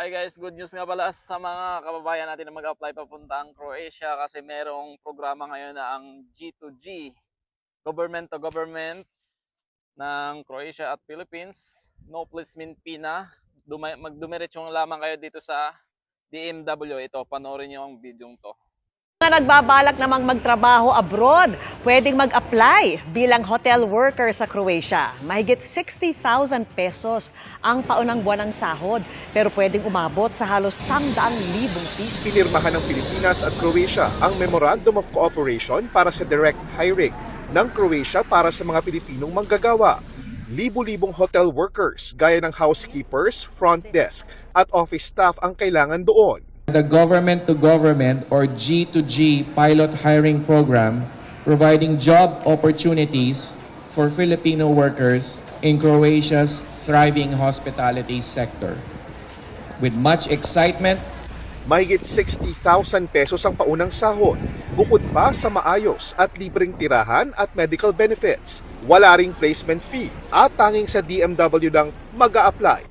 Hi guys, good news nga pala sa mga kababayan natin na mag-apply papuntang Croatia kasi merong programa ngayon na ang G2G, government to government ng Croatia at Philippines. No placement fee na. Duma- magdumiretsyon lamang kayo dito sa DMW. Ito, panoorin niyo ang video to. Mga nagbabalak namang magtrabaho abroad, pwedeng mag-apply bilang hotel worker sa Croatia. Mahigit 60,000 pesos ang paunang buwan ng sahod, pero pwedeng umabot sa halos 100,000 piso. pinirmahan ng Pilipinas at Croatia ang Memorandum of Cooperation para sa direct hiring ng Croatia para sa mga Pilipinong manggagawa. Libo-libong hotel workers gaya ng housekeepers, front desk at office staff ang kailangan doon. The government to government or G2G pilot hiring program providing job opportunities for Filipino workers in Croatia's thriving hospitality sector. With much excitement, Mahigit 60,000 pesos ang paunang sahod, bukod pa sa maayos at libreng tirahan at medical benefits. Wala ring placement fee at tanging sa DMW lang mag apply